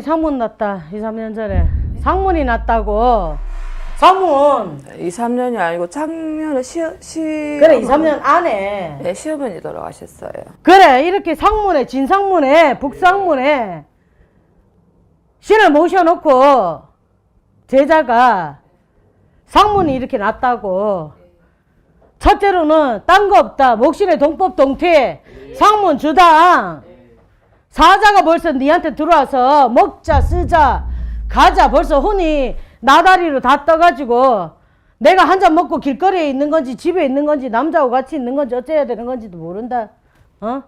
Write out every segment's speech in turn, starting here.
여기 상문 났다. 2, 3년 전에. 상문이 났다고. 상문. 2, 3년이 아니고 작년에 시, 시 그래, 2, 3년 안에. 네, 시어머니 돌아가셨어요. 그래, 이렇게 상문에, 진상문에, 북상문에 신을 모셔놓고 제자가 상문이 이렇게 났다고. 첫째로는 딴 거 없다. 목신의 동법 동태, 상문 주당. 사자가 벌써 니한테 들어와서 먹자, 쓰자, 가자. 벌써 혼이 나다리로 다 떠가지고 내가 한 잔 먹고 길거리에 있는 건지 집에 있는 건지 남자하고 같이 있는 건지 어째야 되는 건지도 모른다. 어?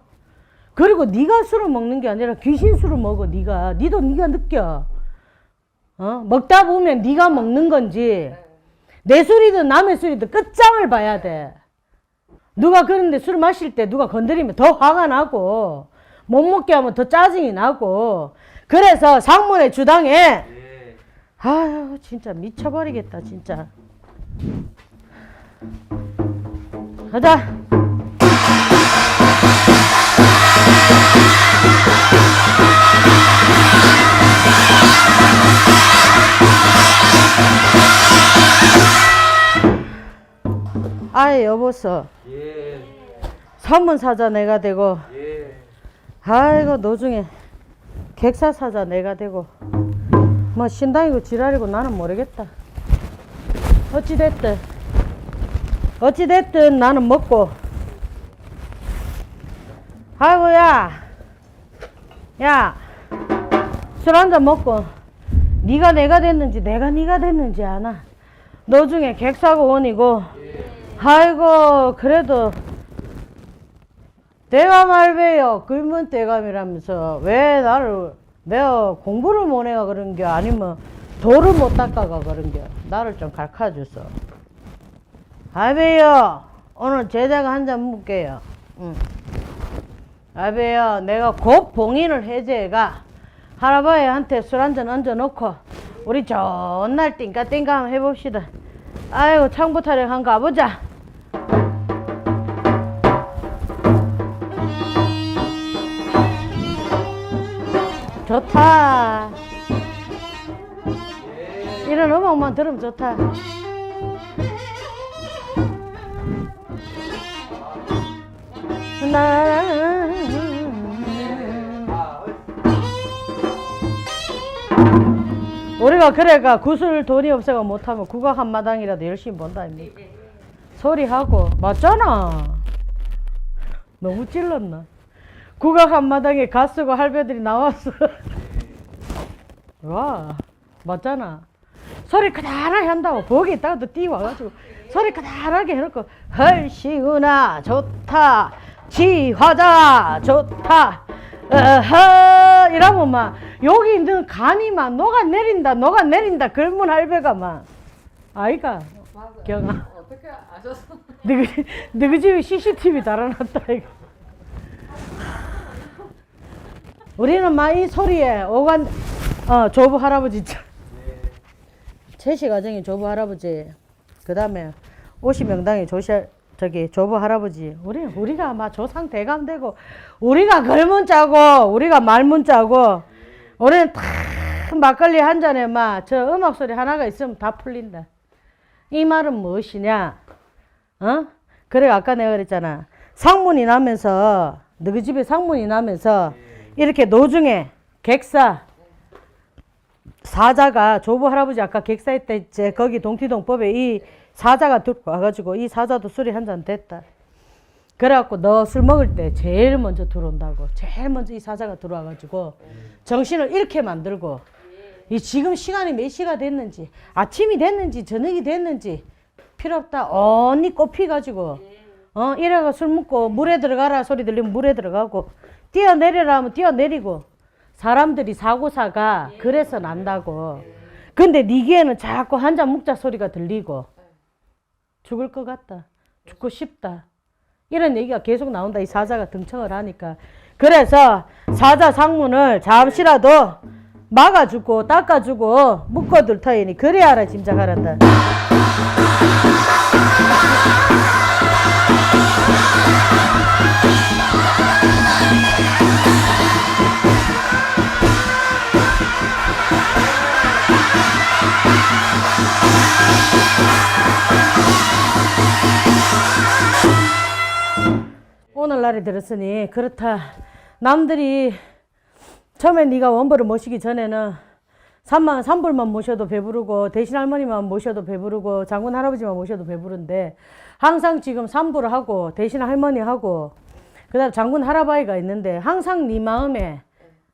그리고 네가 술을 먹는 게 아니라 귀신 술을 먹어 네가. 니도 네가 느껴. 어? 먹다 보면 네가 먹는 건지 내 술이든 남의 술이든 끝장을 봐야 돼. 누가 그런데 술 마실 때 누가 건드리면 더 화가 나고 못 먹게 하면 더 짜증이 나고. 그래서 상문의 주당에 아유 진짜 미쳐버리겠다 진짜. 가자. 아예 여보서 예, 산문 사자 내가 되고. 예. 아이고 노중에 객사 사자 내가 되고. 뭐 신당이고 지랄이고 나는 모르겠다. 어찌됐든 어찌됐든 나는 먹고. 아이고 야 야술 한잔 먹고. 네가 내가 됐는지 내가 네가 됐는지 아나. 너 중에 객사고 원이고. 아이고 그래도 대감 할배요 글문 대감이라면서 왜 나를 내가 공부를 못 해가 그런 게 아니면 돌을 못 닦아가 그런 게 나를 좀 가르쳐 줬어 할배요 오늘 제자가 한 잔 묵게요. 응. 할배요 내가 곧 봉인을 해제가 할아버지한테 술 한 잔 얹어놓고 우리 좋은 날 띵까띵까 한번 해봅시다. 아이고 창부 타령 한 가보자 좋다. 이런 음악만 들으면 좋다. 나 우리가 그래가 구슬 돈이 없어가 못하면 국악 한 마당이라도 열심히 본다 아닙니까? 소리하고 맞잖아. 너무 찔렀나? 국악 한마당에 가수고 할배들이 나왔어. 와, 맞잖아. 소리 크다랗게 한다고 복이 있다가도 뛰어와가지고 소리 크다랗게 해놓고 헐시구나 좋다 지화자 좋다 어허 이러면 막 여기 있는 간이 막 녹아내린다 녹아내린다 글문 할배가 막 아이가 경아 어떻게 아셨어? 너희 너희 집에 CCTV 달아놨다 이거. 우리는 막이 소리에 오간 어 조부 할아버지 있죠. 최씨 가정이 조부 할아버지 그 다음에 오시 명당이 조시 저기 조부 할아버지 우리 우리가 막 조상 대감 되고 우리가 걸문 짜고 우리가 말문 짜고 우리는 탁 막걸리 한 잔에 막 저 음악 소리 하나가 있으면 다 풀린다. 이 말은 무엇이냐? 어? 그래 아까 내가 그랬잖아. 상문이 나면서 너희 집에 상문이 나면서 이렇게 노중에 객사 사자가 조부 할아버지 아까 객사했다 했지 거기 동티동법에 이 사자가 들어와가지고 이 사자도 술이 한 잔 됐다. 그래갖고 너 술 먹을 때 제일 먼저 들어온다고. 제일 먼저 이 사자가 들어와가지고 정신을 잃게 만들고 이 지금 시간이 몇 시가 됐는지 아침이 됐는지 저녁이 됐는지 필요 없다. 언니 꼽히가지고 어 이래가 술 먹고 물에 들어가라 소리 들리면 물에 들어가고 뛰어내려라 하면 뛰어내리고 사람들이 사고사가 그래서 난다고. 근데 네 귀에는 자꾸 한잔 먹자 소리가 들리고 죽을 것 같다 죽고 싶다. 이런 얘기가 계속 나온다. 이 사자가 등청을 하니까. 그래서 사자 상문을 잠시라도 막아주고 닦아주고 묶어둘 터이니 그래야라 짐작하란다 날에 들었으니 그렇다. 남들이 처음에 네가 원벌을 모시기 전에는 산만 산불만 모셔도 배부르고 대신 할머니만 모셔도 배부르고 장군 할아버지만 모셔도 배부른데 항상 지금 산불을 하고 대신 할머니 하고 그다음 장군 할아버지가 있는데 항상 네 마음에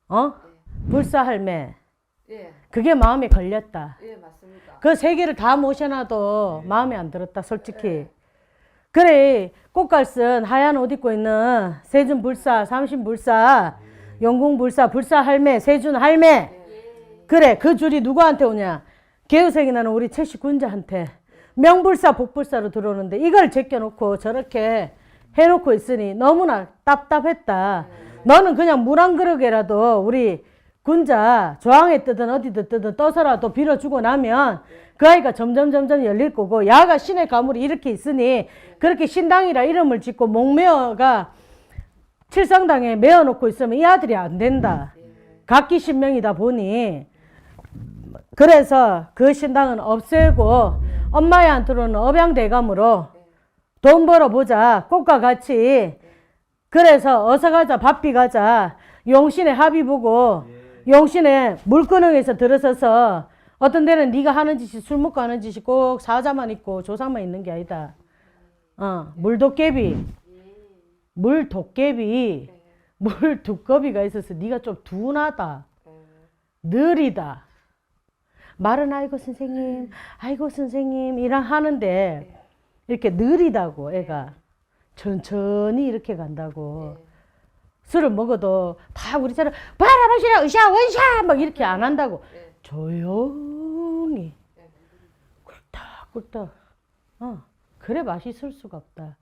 어 불사할매 예, 그게 마음에 걸렸다. 예, 맞습니다. 그 세 개를 다 모셔놔도 마음에 안 들었다, 솔직히. 그래, 꽃갈쓴 하얀 옷 입고 있는 세준 불사, 삼신 불사, 영궁 불사, 불사 할매, 세준 할매. 그래, 그 줄이 누구한테 오냐? 개우생이 나는 우리 최씨 군자한테 명불사, 복불사로 들어오는데 이걸 제껴놓고 저렇게 해놓고 있으니 너무나 답답했다. 너는 그냥 물 한 그릇이라도 우리 군자 조항에 뜨든 어디든 뜨든 떠서라도 빌어주고 나면 그 아이가 점점 점점 열릴 거고 야가 신의 가물이 이렇게 있으니 그렇게 신당이라 이름을 짓고 목매어가 칠성당에 메어놓고 있으면 이 아들이 안 된다. 각기 신명이다 보니 그래서 그 신당은 없애고 엄마한테로는 업양대감으로 돈 벌어보자. 꽃과 같이. 그래서 어서 가자. 밥비 가자. 용신의 합의 보고 용신의 물건능에서 들어서서 어떤 데는 네가 하는 짓이 술 먹고 하는 짓이 꼭 사자만 있고 조상만 있는 게 아니다. 어, 물도깨비, 물도깨비, 물두꺼비가 있어서 네가 좀 둔하다, 느리다. 말은 아이고 선생님, 아이고 선생님 이랑 하는데 이렇게 느리다고 애가 천천히 이렇게 간다고. 술을 먹어도 다 우리처럼 바라보시라 으쌰 원샷! 막 이렇게 안 한다고. 조용히. 꿀떡꿀떡. 어 그래 맛있을 수가 없다.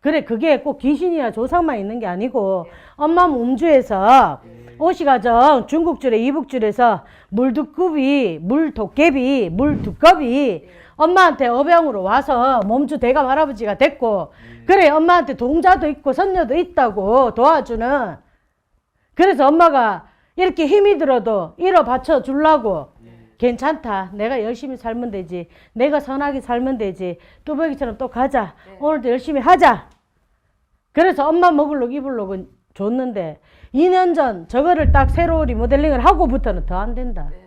그래 그게 꼭 귀신이나 조상만 있는 게 아니고 엄마 몸주에서 오시가정 중국줄에 이북줄에서 물두꺼비 물도깨비 물두꺼비 엄마한테 어병으로 와서 몸주 대감 할아버지가 됐고 그래 엄마한테 동자도 있고 선녀도 있다고 도와주는. 그래서 엄마가 이렇게 힘이 들어도 일어 받쳐 주려고 괜찮다. 내가 열심히 살면 되지. 내가 선하게 살면 되지. 뚜벅이처럼 또 가자. 오늘도 열심히 하자. 그래서 엄마 먹을록 입을록 줬는데 2년 전 저거를 딱 새로 리모델링을 하고부터는 더 안 된다. 네.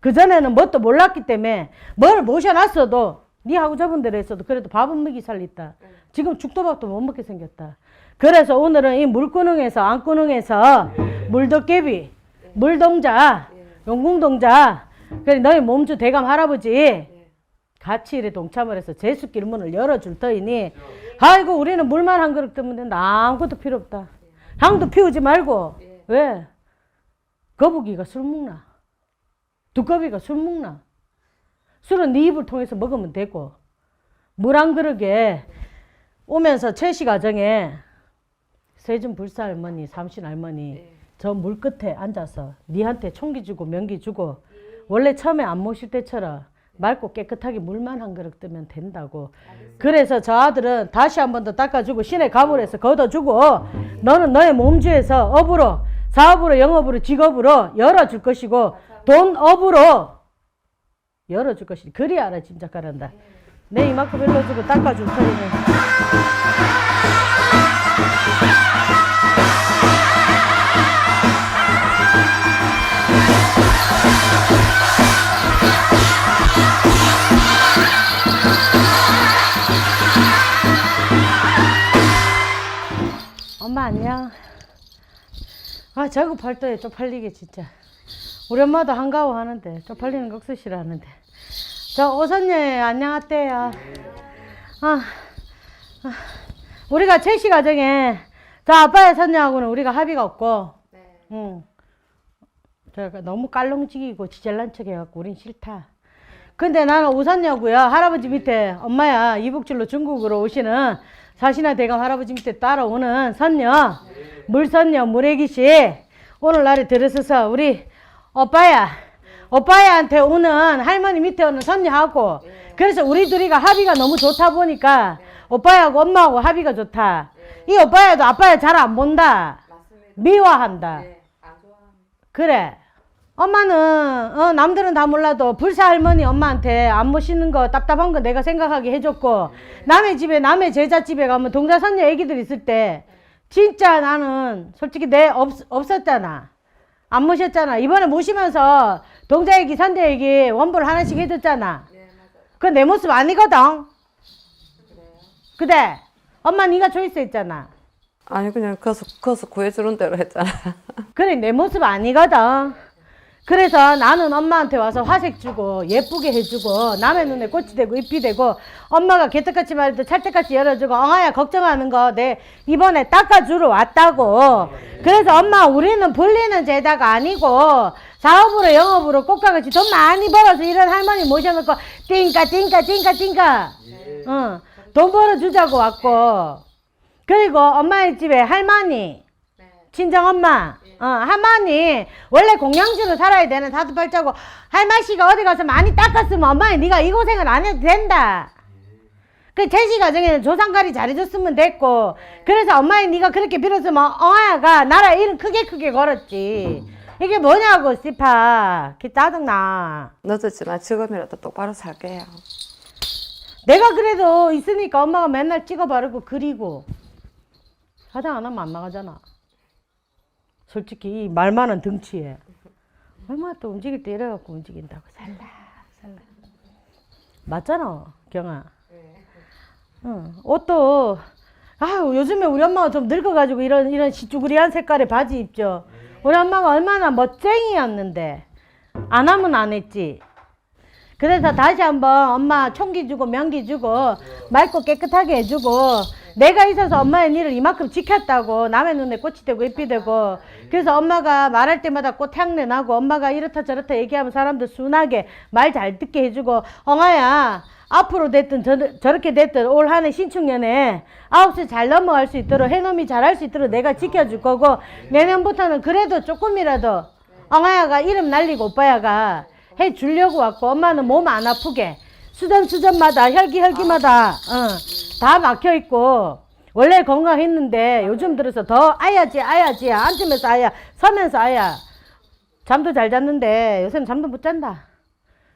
그전에는 뭣도 몰랐기 때문에 뭘 모셔놨어도 니하고 저분들 했어도 그래도 밥은 먹이 살렸다. 지금 죽도밥도 못 먹게 생겼다. 그래서 오늘은 이 물구능에서 안구능에서 물도깨비, 물동자, 용궁동자, 그래 너희 몸주 대감 할아버지 같이 이래 동참을 해서 제수길 문을 열어줄 터이니 아이고 우리는 물만 한 그릇 뜨면 된다. 아무것도 필요 없다. 향도 피우지 말고 왜? 거북이가 술 먹나? 두꺼비가 술 먹나? 술은 네 입을 통해서 먹으면 되고 물 한 그릇에 오면서 최씨 가정에 세준 불사 할머니, 삼신 할머니 저물 끝에 앉아서 니한테 총기 주고 명기 주고 원래 처음에 안 모실 때처럼 맑고 깨끗하게 물만 한 그릇 뜨면 된다고. 그래서 저 아들은 다시 한 번 더 닦아주고 신의 가물에서 걷어주고 너는 너의 몸주에서 업으로 사업으로 영업으로 직업으로 열어줄 것이고 돈 업으로 열어줄 것이니 그리 알아 가란다. 내 이만큼 일러주고 닦아줄 터이네. 엄마 안녕. 아 저거 팔도에 쪽팔리게 진짜. 우리 엄마도 한가워 하는데 쪽팔리는 거 싫어하는데. 저 오선녀 안녕하세요. 아, 아, 우리가 최씨 가정에 저 아빠의 선녀하고는 우리가 합의가 없고, 네. 응. 저가 너무 깔롱지기고 지잘난 척 해갖고 우린 싫다. 근데 나는 우선녀고요. 할아버지 밑에 엄마야 이북줄로 중국으로 오시는 사신아 대감 할아버지 밑에 따라오는 선녀 물선녀 물애기씨 오늘날에 들어서서 우리 오빠야 오빠야한테 오는 할머니 밑에 오는 선녀하고 그래서 우리 둘이가 합의가 너무 좋다 보니까 오빠하고 엄마하고 합의가 좋다. 이 오빠야도 아빠야 잘 안 본다. 미워한다. 네. 그래. 엄마는 어, 남들은 다 몰라도 불사 할머니 엄마한테 안 모시는 거 답답한 거 내가 생각하게 해줬고 남의 집에 남의 제자 집에 가면 동자 선녀 애기들 있을 때 진짜 나는 솔직히 내 없, 없었잖아. 안 모셨잖아. 이번에 모시면서 동자얘기, 산자얘기 원본 하나씩 해줬잖아. 네 맞아요. 그건 내 모습 아니거든. 그래. 엄마 네가 초이스 했잖아. 아니 그냥 거서 거서 구해주는 대로 했잖아. 그래 내 모습 아니거든. 그래서 나는 엄마한테 와서 화색 주고 예쁘게 해주고 남의 눈에 꽃이 되고 잎이 되고 엄마가 개떡같이 때 찰떡같이 열어주고 엉아야 걱정하는 거 내 이번에 닦아주러 왔다고. 그래서 엄마 우리는 불리는 제자가 아니고 사업으로 영업으로 꽃가같이 돈 많이 벌어서 이런 할머니 모셔놓고 띵까 띵까 띵까 띵까 응, 돈 벌어주자고 왔고. 그리고 엄마의 집에 할머니 네. 친정 엄마, 어, 할머니 원래 공양주로 살아야 되는 사두팔자고 할머니가 어디 가서 많이 닦았으면 엄마니 네가 이 고생을 안 해도 된다. 그 제시 가정에는 조상갈이 잘해줬으면 됐고 그래서 엄마니 네가 그렇게 빌었으면 어아야가 나라 이름 크게 크게 걸었지. 이게 뭐냐고 씨파. 그 짜증나. 늦었지만 지금이라도 똑바로 살게요. 내가 그래도 있으니까 엄마가 맨날 찍어 바르고 그리고 화장 안 하면 안 나가잖아. 솔직히 이말 많은 등치에 얼마나 또 움직일 때 이래갖고 움직인다고 살라 살라 맞잖아 경아. 응 옷도 아유 요즘에 우리 엄마가 좀 늙어가지고 이런 이런 시쭈그리한 색깔의 바지 입죠. 우리 엄마가 얼마나 멋쟁이였는데 안 하면 안 했지. 그래서 다시 한번 엄마 총기 주고 명기 주고 맑고 깨끗하게 해주고 내가 있어서 엄마의 일을 이만큼 지켰다고 남의 눈에 꽃이 되고 잎이 되고 그래서 엄마가 말할 때마다 꽃 향내 나고 엄마가 이렇다 저렇다 얘기하면 사람들 순하게 말 잘 듣게 해주고 엉아야 앞으로 됐든 저, 저렇게 됐든 올 한 해 신축년에 아홉 시잘 넘어갈 수 있도록 해놈이 잘할 수 있도록 내가 지켜줄 거고 내년부터는 그래도 조금이라도 엉아야가 이름 날리고 오빠야가 해 주려고 왔고 엄마는 몸 안 아프게. 수전 수전마다 혈기 혈기마다 어, 다 막혀 있고. 원래 건강했는데 요즘 들어서 더 아야지 아야지. 앉으면서 아야 서면서 아야. 잠도 잘 잤는데 요새는 잠도 못 잔다.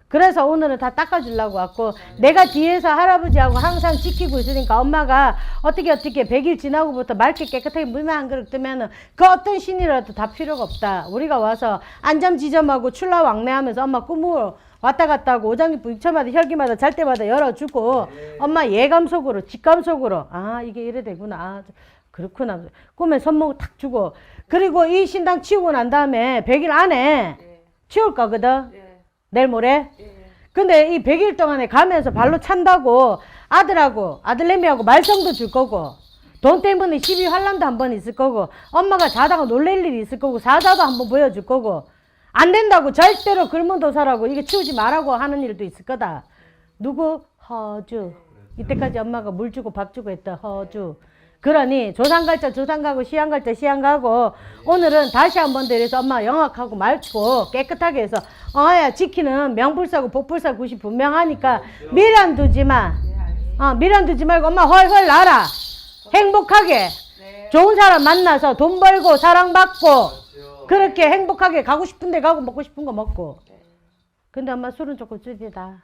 그래서 오늘은 다 닦아주려고 왔고 내가 뒤에서 할아버지하고 항상 지키고 있으니까 엄마가 어떻게 어떻게 100일 지나고부터 맑게 깨끗하게 물만 한 그릇 뜨면은 그 어떤 신이라도 다 필요가 없다. 우리가 와서 안잠지점하고 출라 왕래하면서 엄마 꿈으로 왔다 갔다 하고 오장기부 입처마다 혈기마다 잘 때마다 열어주고 엄마 예감 속으로 직감 속으로 아 이게 이래 되구나 아, 그렇구나 꿈에 손목 탁 주고 그리고 이 신당 치우고 난 다음에 100일 안에 예. 치울 거거든 예. 내일 모레 예. 근데 이 100일 동안에 가면서 발로 찬다고 아들하고 아들내미하고 말썽도 줄 거고 돈 때문에 시비 환란도 한 번 있을 거고 엄마가 자다가 놀랄 일이 있을 거고 사자도 한 번 보여줄 거고 안 된다고 절대로 글문도사라고 이게 치우지 말라고 하는 일도 있을 거다 누구? 허주 이때까지 엄마가 물 주고 밥 주고 했던 허주 그러니 조상 갈자 조상 가고 시안갈자 시안가고 오늘은 다시 한번 데려서 엄마 영악하고 맑고 깨끗하게 해서 어야 지키는 명불사고 복불사 굿이 분명하니까 미련 두지 마. 어, 미련 두지 말고 엄마 헐헐 날아. 행복하게 네. 좋은 사람 만나서 돈 벌고 사랑받고 그렇게 행복하게 가고 싶은 데 가고 먹고 싶은 거 먹고 근데 엄마 술은 조금 줄이다.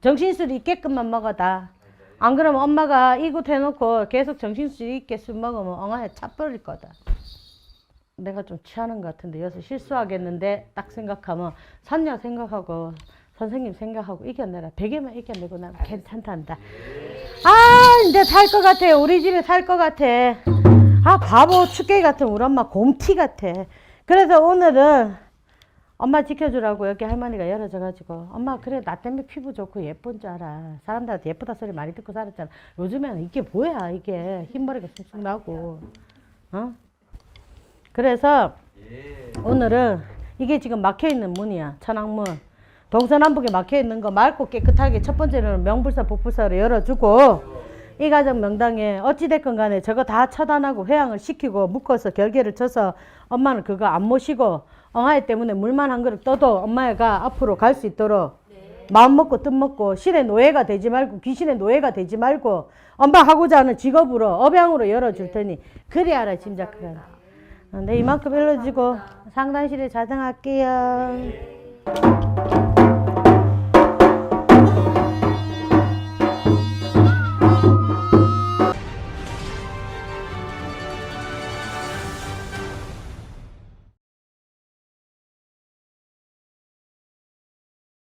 정신술 있게끔만 먹어다. 안 그러면 엄마가 이곳 해놓고 계속 정신술 있게 술 먹으면 엉아에 차 버릴 거다. 내가 좀 취하는 것 같은데 여기서 실수하겠는데 딱 생각하면 선녀 생각하고 선생님 생각하고 이겨내라. 베개만 이겨내고 나면 괜찮단다. 아 이제 살 것 같아. 우리 집에 살 것 같아. 아 바보 축게 같은 우리 엄마 곰티 같아. 그래서 오늘은 엄마 지켜주라고 여기 할머니가 열어줘가지고 엄마 그래 나 때문에 피부 좋고 예쁜 줄 알아. 사람들한테 예쁘다 소리 많이 듣고 살았잖아. 요즘에는 이게 뭐야 이게. 흰머리가 쑥쑥 나고. 어? 그래서 오늘은 이게 지금 막혀 있는 문이야 천왕문. 동서남북에 막혀 있는 거 맑고 깨끗하게 첫 번째는 명불사 복불사로 열어주고 이 가정 명당에 어찌됐건 간에 저거 다 처단하고 회양을 시키고 묶어서 결계를 쳐서 엄마는 그거 안 모시고 엉아이 때문에 물만 한 그릇 떠도 엄마가 앞으로 갈 수 있도록 마음 먹고 뜻 먹고 신의 노예가 되지 말고 귀신의 노예가 되지 말고 엄마 하고자 하는 직업으로 업양으로 열어줄 테니 그리 알아 짐작하라. 네 이만큼 일러주고 상단실에 자정할게요